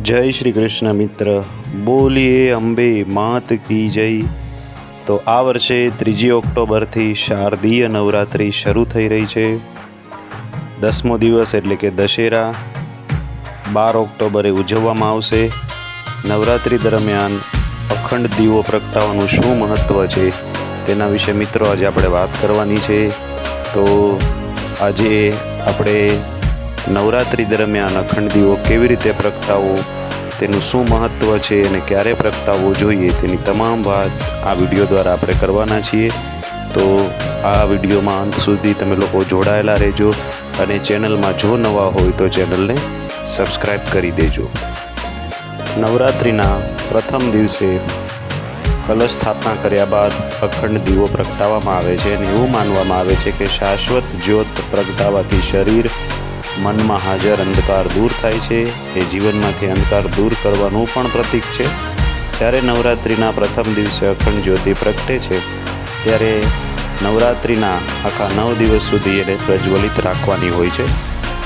જય શ્રી કૃષ્ણ મિત્ર. બોલીએ અંબે, માત કી જય. તો આ વર્ષે ત્રીજી ઓક્ટોબરથી શારદીય નવરાત્રિ શરૂ થઈ રહી છે. દસમો દિવસ એટલે કે દશેરા. બાર ઓક્ટોબરે ઉજવવામાં આવશે. નવરાત્રિ દરમિયાન અખંડ દીવો પ્રગટાવવાનું શું મહત્ત્વ છે તેના વિશે મિત્રો આજે આપણે વાત કરવાની છે. તો આજે આપણે નવરાત્રિ દરમિયાન અખંડ દીવો કેવી રીતે પ્રગટાવવો તેનું શું મહત્ત્વ છે અને ક્યારે પ્રગટાવવો જોઈએ, તેની તમામ વાત આ વીડિયો દ્વારા આપણે કરવાના છીએ. તો આ વિડીયોમાં અંત સુધી તમે લોકો જોડાયેલા રહેજો અને ચેનલમાં જો નવા હોય તો ચેનલને સબસ્ક્રાઈબ કરી દેજો. નવરાત્રિના પ્રથમ દિવસે કલશ સ્થાપના કર્યા બાદ અખંડ દીવો પ્રગટાવવામાં આવે છે અને એવું માનવામાં આવે છે કે શાશ્વત જ્યોત પ્રગટાવવાથી શરીર મનમાં હાજર અંધકાર દૂર થાય છે. એ જીવનમાંથી અંધકાર દૂર કરવાનું પણ પ્રતીક છે. જ્યારે નવરાત્રિના પ્રથમ દિવસે અખંડ જ્યોતિ પ્રગટે છે. ત્યારે નવરાત્રિના આખા નવ દિવસ સુધી એને પ્રજ્વલિત રાખવાની હોય છે.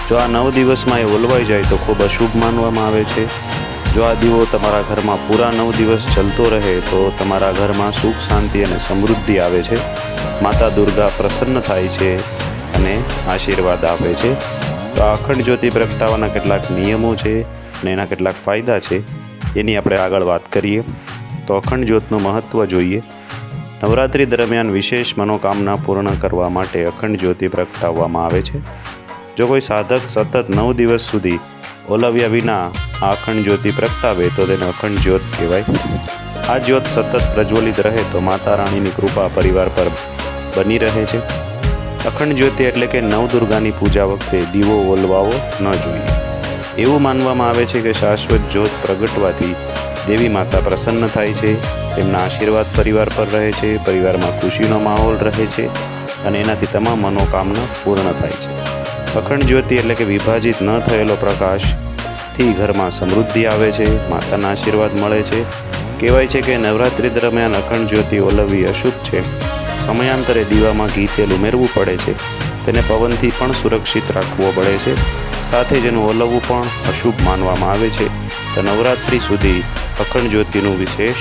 જો આ નવ દિવસમાં એ ઓલવાઈ જાય તો ખૂબ અશુભ માનવામાં આવે છે. જો આ દીવો તમારા ઘરમાં પૂરા નવ દિવસ ચલતો રહે તો તમારા ઘરમાં સુખ, શાંતિ અને સમૃદ્ધિ આવે છે. માતા દુર્ગા પ્રસન્ન થાય છે અને આશીર્વાદ આપે છે. તો આ અખંડ જ્યોતિ પ્રગટાવવાના કેટલાક નિયમો છે અને એના કેટલાક ફાયદા છે, એની આપણે આગળ વાત કરીએ. તો અખંડ જ્યોતનું મહત્ત્વ જોઈએ. નવરાત્રિ દરમિયાન વિશેષ મનોકામના પૂર્ણ કરવા માટે અખંડ જ્યોતિ પ્રગટાવવામાં આવે છે. જો કોઈ સાધક સતત નવ દિવસ સુધી ઓલવ્યા વિના આ અખંડ જ્યોતિ પ્રગટાવે, તો તેને અખંડ જ્યોત કહેવાય. આ જ્યોત સતત પ્રજ્વલિત રહે તો માતા રાણીની કૃપા પરિવાર પર બની રહે છે. અખંડ જ્યોતિ એટલે કે નવદુર્ગાની પૂજા વખતે દીવો ઓલવાવો ન જોઈએ. એવું માનવામાં આવે છે કે શાશ્વત જ્યોત પ્રગટવાથી દેવી માતા પ્રસન્ન થાય છે, તેમના આશીર્વાદ પરિવાર પર રહે છે, પરિવારમાં ખુશીનો માહોલ રહે છે અને એનાથી તમામ મનોકામના પૂર્ણ થાય છે. અખંડ જ્યોતિ એટલે કે વિભાજિત ન થયેલો પ્રકાશથી ઘરમાં સમૃદ્ધિ આવે છે, માતાના આશીર્વાદ મળે છે. કહેવાય છે કે નવરાત્રિ દરમિયાન અખંડ જ્યોતિ ઓલવવી અશુભ છે. સમયાંતરે દીવામાં ઘી તેલ ઉમેરવું પડે છે. તેને પવનથી પણ સુરક્ષિત રાખવો પડે છે. સાથે જ એનું ઓલવવું પણ અશુભ માનવામાં આવે છે. તો નવરાત્રિ સુધી અખંડ જ્યોતિનું વિશેષ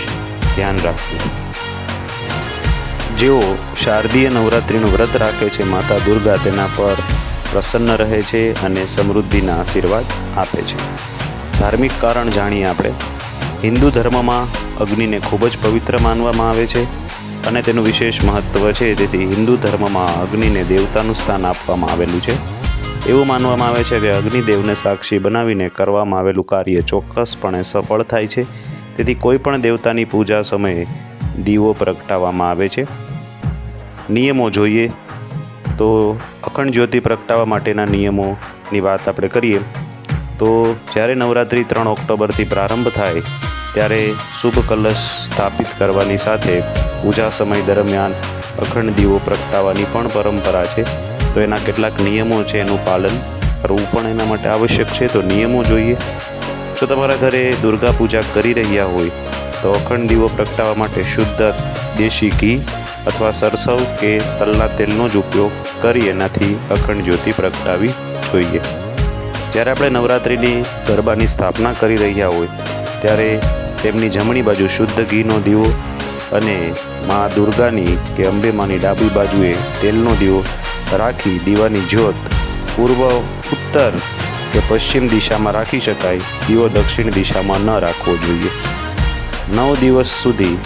ધ્યાન રાખવું. જેઓ શારદીય નવરાત્રિનું વ્રત રાખે છે, માતા દુર્ગા તેના પર પ્રસન્ન રહે છે અને સમૃદ્ધિના આશીર્વાદ આપે છે. ધાર્મિક કારણ જાણીએ આપણે. હિન્દુ ધર્મમાં અગ્નિને ખૂબ જ પવિત્ર માનવામાં આવે છે. અને તેનું વિશેષ મહત્ત્વ છે તેથી હિન્દુ ધર્મમાં અગ્નિને દેવતાનું સ્થાન આપવામાં આવેલું છે. એવું માનવામાં આવે છે કે અગ્નિદેવને સાક્ષી બનાવીને કરવામાં આવેલું કાર્ય ચોક્કસપણે સફળ થાય છે. તેથી કોઈપણ દેવતાની પૂજા સમયે દીવો પ્રગટાવવામાં આવે છે. નિયમો જોઈએ તો અખંડ જ્યોતિ પ્રગટાવવા માટેના નિયમોની વાત આપણે કરીએ તો જ્યારે નવરાત્રિ ત્રણ ઓક્ટોબરથી પ્રારંભ થાય ત્યારે શુભ કલશ સ્થાપિત કરવાની સાથે પૂજા સમય દરમિયાન અખંડ દીવો પ્રગટાવવાની પણ પરંપરા છે. તો એના કેટલાક નિયમો છે એનું પાલન કરવું પણ એના માટે આવશ્યક છે. તો નિયમો જોઈએ. જો તમારા ઘરે દુર્ગા પૂજા કરી રહ્યા હોય, તો અખંડ દીવો પ્રગટાવવા માટે શુદ્ધ દેશી ઘી અથવા સરસવ કે તલના તેલનો જ ઉપયોગ કરી એનાથી અખંડ જ્યોતિ પ્રગટાવી જોઈએ. જ્યારે આપણે નવરાત્રિની ગરબાની સ્થાપના કરી રહ્યા હોય, ત્યારે તેમની જમણી બાજુ શુદ્ધ ઘીનો દીવો અને મા દુર્ગાની કે અંબેમાની ડાબી બાજુએ તેલનો દીવો રાખી દીવાની જ્યોત પૂર્વ, ઉત્તર કે પશ્ચિમ દિશામાં રાખી શકાય દીવો દક્ષિણ દિશામાં ન રાખવો જોઈએ. નવ દિવસ સુધી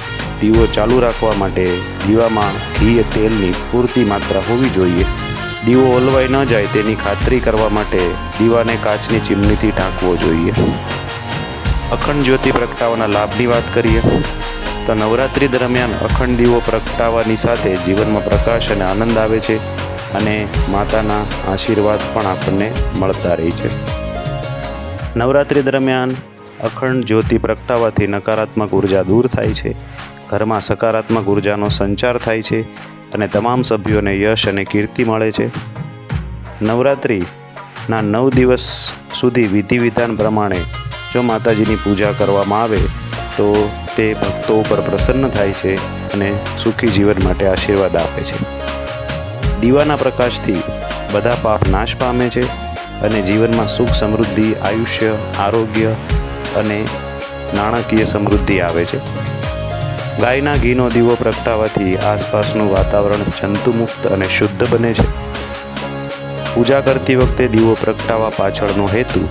દીવો ચાલુ રાખવા માટે દીવામાં ઘી તેલની પૂરતી માત્રા હોવી જોઈએ. દીવો ઓલવાઈ ન જાય તેની ખાતરી કરવા માટે દીવાને કાચની ચીમનીથી ઢાંકવો જોઈએ. અખંડ જ્યોતિ પ્રગટાવવાના લાભની વાત કરીએ, તો નવરાત્રિ દરમિયાન અખંડ દીવો પ્રગટાવવાની સાથે જીવનમાં પ્રકાશ અને આનંદ આવે છે અને માતાના આશીર્વાદ પણ આપણને મળતા રહે છે. નવરાત્રિ દરમિયાન અખંડ જ્યોતિ પ્રગટાવવાથી નકારાત્મક ઊર્જા દૂર થાય છે, ઘરમાં સકારાત્મક ઉર્જાનો સંચાર થાય છે અને તમામ સભ્યોને યશ અને કીર્તિ મળે છે. નવરાત્રિના નવ દિવસ સુધી વિધિ વિધાન પ્રમાણે જો માતાજીની પૂજા કરવામાં આવે, તો તે ભક્તો ઉપર પ્રસન્ન થાય છે અને સુખી જીવન માટે આશીર્વાદ આપે છે. દીવાના પ્રકાશથી બધા પાપ નાશ પામે છે અને જીવનમાં સુખ સમૃદ્ધિ, આયુષ્ય, આરોગ્ય અને નાણાકીય સમૃદ્ધિ આવે છે. ગાયના ઘીનો દીવો પ્રગટાવવાથી આસપાસનું વાતાવરણ જંતુમુક્ત અને શુદ્ધ બને છે. પૂજા કરતી વખતે દીવો પ્રગટાવવા પાછળનો હેતુ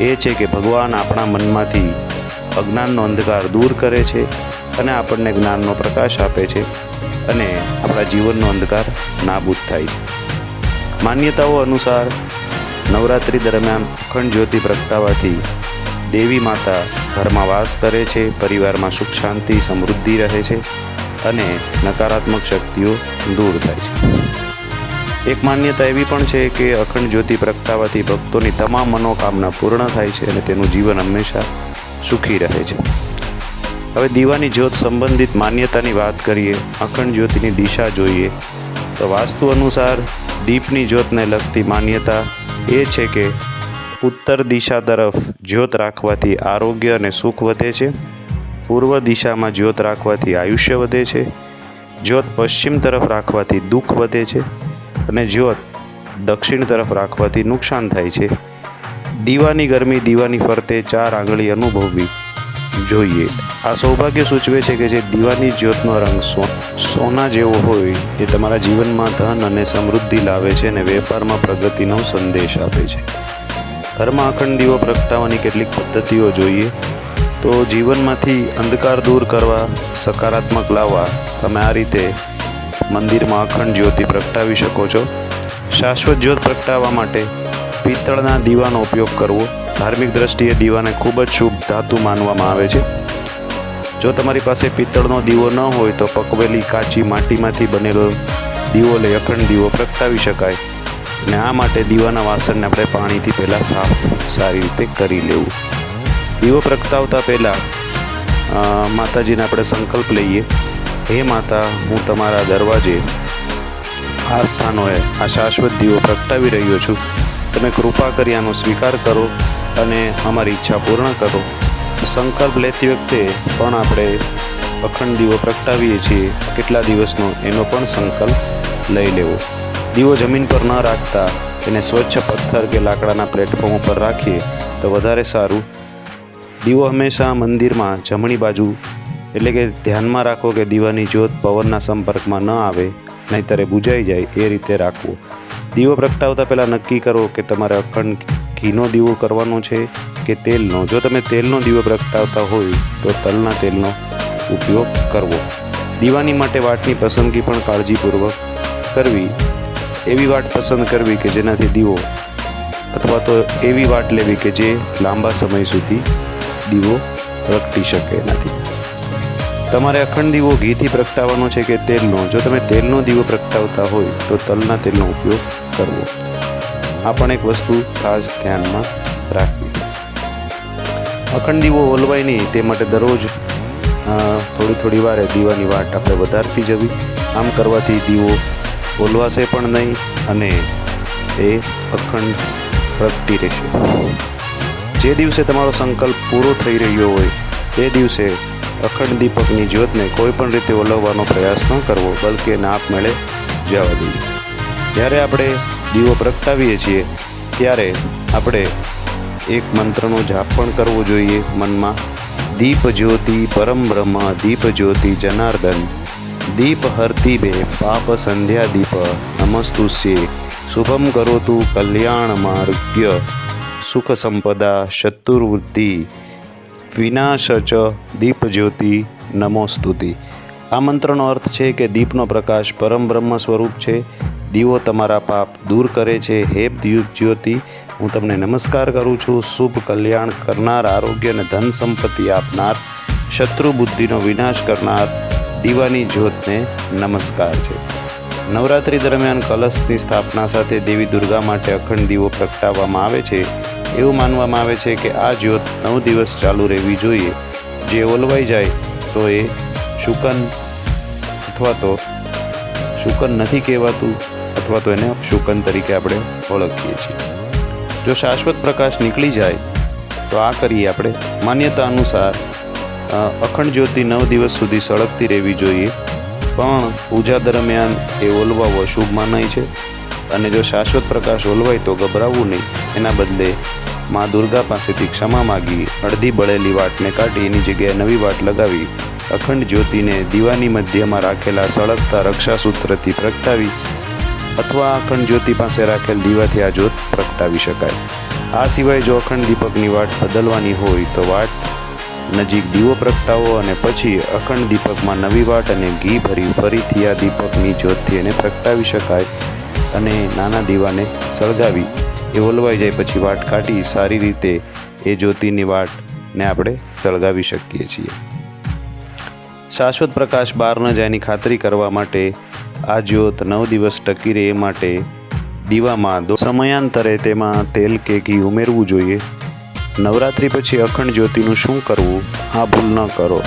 એ છે કે ભગવાન આપણા મનમાંથી અજ્ઞાનનો અંધકાર દૂર કરે છે અને આપણને જ્ઞાનનો પ્રકાશ આપે છે અને આપણા જીવનનો અંધકાર નાબૂદ થાય છે. માન્યતાઓ અનુસાર નવરાત્રિ દરમિયાન અખંડ જ્યોતિ પ્રગટાવાથી દેવી માતા ઘરમાં વાસ કરે છે, પરિવારમાં સુખ, શાંતિ, સમૃદ્ધિ રહે છે અને નકારાત્મક શક્તિઓ દૂર થાય છે. એક માન્યતા એવી પણ છે કે અખંડ જ્યોતિ પ્રગટાવાથી ભક્તોની તમામ મનોકામના પૂર્ણ થાય છે અને તેનું જીવન હંમેશા સુખી રહે છે. હવે દીવાની જ્યોત સંબંધિત માન્યતાની વાત કરીએ, અખંડ જ્યોતિની દિશા જોઈએ, તો વાસ્તુ અનુસાર દીપની જ્યોતને લગતી માન્યતા એ છે કે ઉત્તર દિશા તરફ જ્યોત રાખવાથી આરોગ્ય અને સુખ વધે છે, પૂર્વ દિશામાં જ્યોત રાખવાથી આયુષ્ય વધે છે, જ્યોત પશ્ચિમ તરફ રાખવાથી દુઃખ વધે છે અને જ્યોત દક્ષિણ તરફ રાખવાથી નુકસાન થાય છે. દીવાની ગરમી, દીવાની ફરતે ચાર આંગળી અનુભવવી જોઈએ. આ સૌભાગ્ય સૂચવે છે કે જે દીવાની જ્યોતનો રંગ સોના જેવો હોય, એ તમારા જીવનમાં ધન અને સમૃદ્ધિ લાવે છે અને વેપારમાં પ્રગતિનો સંદેશ આપે છે. ઘરમાં અખંડ દીવો પ્રગટાવવાની કેટલીક પદ્ધતિઓ જોઈએ, તો જીવનમાંથી અંધકાર દૂર કરવા, સકારાત્મક લાવવા, તમે આ રીતે મંદિરમાં અખંડ જ્યોતિ પ્રગટાવી શકો છો. શાશ્વત જ્યોત પ્રગટાવવા માટે પિત્તળના દીવાનો ઉપયોગ કરવો. ધાર્મિક દ્રષ્ટિએ દીવાને ખૂબ જ શુભ ધાતુ માનવામાં આવે છે. જો તમારી પાસે પિત્તળનો દીવો ન હોય તો પકવેલી, કાચી માટીમાંથી બનેલો દીવો લઈ અખંડ દીવો પ્રગટાવી શકાય અને આ માટે દીવાના વાસણને આપણે પાણીથી પહેલાં સાફ, સારી રીતે કરી લેવું. દીવો પ્રગટાવતા પહેલાં માતાજીને આપણે સંકલ્પ લઈએ. હે માતા, હું તમારા દરવાજે આ સ્થાનોએ આ શાશ્વત દીવો પ્રગટાવી રહ્યો છું. તમે કૃપા કરી આનો સ્વીકાર કરો અને અમારી ઈચ્છા પૂર્ણ કરો. સંકલ્પ લેતી વખતે પણ આપણે અખંડ દીવો પ્રગટાવીએ છીએ. કેટલા દિવસનો એનો પણ સંકલ્પ લઈ લેવો. દીવો જમીન પર ન રાખતા એને સ્વચ્છ પથ્થર કે લાકડાના પ્લેટફોર્મ ઉપર રાખીએ તો વધારે સારું. દીવો હંમેશા મંદિરમાં જમણી બાજુ એટલે કે ધ્યાનમાં રાખો કે દીવાની જ્યોત પવનના સંપર્કમાં ન આવે, નહીંતર એ બુજાઈ જાય, એ રીતે રાખવો. દીવો પ્રગટાવતા પહેલાં નક્કી કરો કે તમારે અખંડ ઘીનો દીવો કરવાનો છે કે તેલનો? જો તમે તેલનો દીવો પ્રગટાવતા હોય, તો તલના તેલનો ઉપયોગ કરવો. દીવાની માટે વાટની પસંદગી પણ કાળજીપૂર્વક કરવી. એવી વાટ પસંદ કરવી કે જેનાથી દીવો અથવા તો એવી વાટ લેવી કે જે લાંબા સમય સુધી દીવો પ્રગટી શકે એનાથી તમારે અખંડ દીવો ઘીથી પ્રગટાવવાનો છે કે તેલનો? જો તમે તેલનો દીવો પ્રગટાવતા હોય, તો તલના તેલનો ઉપયોગ કરવો. આ પણ એક વસ્તુ ખાસ ધ્યાનમાં રાખવી. અખંડ દીવો ઓલવાય નહીં, તે માટે દરરોજ થોડી થોડી વારે દીવાની વાટ આપણે વધારતી જવી. આમ કરવાથી દીવો ઓલવાશે પણ નહીં અને એ અખંડ પ્રગટી રહેશે. જે દિવસે તમારો સંકલ્પ પૂરો થઈ રહ્યો હોય, તે દિવસે અખંડ દીપકની જ્યોતને કોઈ પણ રીતે ઓલવવાનો પ્રયાસ ન કરવો, બલકે નાપ આપમેળે જવા દઈએ જ્યારે આપણે દીવો પ્રગટાવીએ છીએ, ત્યારે આપણે એક મંત્રનો જાપ પણ કરવો જોઈએ મનમાં. દીપ જ્યોતિ પરમ બ્રહ્મ, દીપ જ્યોતિ જનાર્દન. દીપ હરતી બે, પાપ સંધ્યા દીપ. નમસ્તુસ્યે. શુભમ કરોતુ કલ્યાણ માર્ગ્ય. સુખ સંપદા શત્રુવૃદ્ધિ વિનાશ ચ દીપ જ્યોતિ નમોસ્તુતિ. આ મંત્રનો અર્થ છે કે દીપનો પ્રકાશ પરમ બ્રહ્મ સ્વરૂપ છે. દીવો તમારા પાપ દૂર કરે છે. હે જ્યોતિ, હું તમને નમસ્કાર કરું છું. શુભ કલ્યાણ કરનાર, આરોગ્ય અને ધન સંપત્તિ આપનાર, શત્રુ બુદ્ધિનો વિનાશ કરનાર દીવાની જ્યોતને નમસ્કાર છે. નવરાત્રિ દરમિયાન કલશની સ્થાપના સાથે દેવી દુર્ગા માટે અખંડ દીવો પ્રગટાવવામાં આવે છે. એવું માનવામાં આવે છે કે આ જ્યોત નવ દિવસ ચાલુ રહેવી જોઈએ. જે ઓલવાઈ જાય, તો એ શુકન અથવા તો શુકન નથી કહેવાતું, અથવા તો એને શુકન તરીકે આપણે ઓળખીએ છીએ. જો શાશ્વત પ્રકાશ નીકળી જાય, તો આ કરીએ આપણે માન્યતા અનુસાર અખંડ જ્યોતિ નવ દિવસ સુધી સળગતી રહેવી જોઈએ. પણ પૂજા દરમિયાન એ ઓલવાવો શુભ મનાય છે. અને જો શાશ્વત પ્રકાશ ઓલવાય તો ગભરાવવું નહીં. એના બદલે મા દુર્ગા પાસેથી ક્ષમા માગી, અડધી બળેલી વાટને કાઢી એની જગ્યાએ નવી વાટ લગાવી, અખંડ જ્યોતિને દીવાની મધ્યમાં રાખેલા સળગતા રક્ષાસૂત્રથી પ્રગટાવી અથવા અખંડ જ્યોતિ પાસે રાખેલ દીવાથી આ જ્યોત પ્રગટાવી શકાય. આ સિવાય જો અખંડ દીપકની વાટ બદલવાની હોય તો વાટ નજીક દીવો પ્રગટાવો અને પછી અખંડ દીપકમાં નવી વાટ અને ઘી ભરી ફરીથી આ દીપકની જ્યોતથી એને પ્રગટાવી શકાય. અને નાના દીવાને સળગાવી એ ઓલવાઈ જાય પછી વાટ કાઢી સારી રીતે એ જ્યોતિની વાટને આપણે સળગાવી શકીએ છીએ. શાશ્વત પ્રકાશ બહાર ન જાયની ખાતરી કરવા માટે આ જ્યોત નવ દિવસ ટકી રહે એ માટે દીવામાં સમયાંતરે તેમાં તેલ કે ઘી ઉમેરવું જોઈએ. નવરાત્રિ પછી અખંડ જ્યોતિનું શું કરવું? આ ભૂલ ન કરો.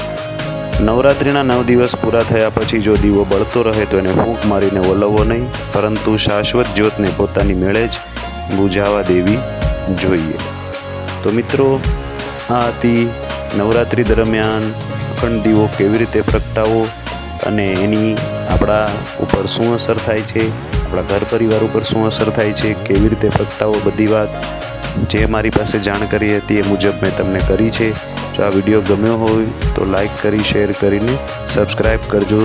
નવરાત્રિના નવ દિવસ પૂરા થયા પછી જો દીવો બળતો રહે તો એને ફૂંક મારીને ઓલવવો નહીં. પરંતુ શાશ્વત જ્યોતને પોતાની મેળે જ બુઝાવા દેવી જોઈએ. તો મિત્રો, આ હતી નવરાત્રિ દરમિયાન અખંડ દીવો કેવી રીતે પ્રગટાવો અને એની આપણા ઉપર શું અસર થાય છે, આપણા ઘર પરિવાર ઉપર શું અસર થાય છે, કેવી રીતે પ્રગટાવો બધી વાત જે મારી પાસે જાણકારી હતી એ મુજબ મેં તમને કરી છે. આ વીડિયો ગમ્યો હોય તો લાઈક કરી શેર કરીને સબસ્ક્રાઈબ કરજો.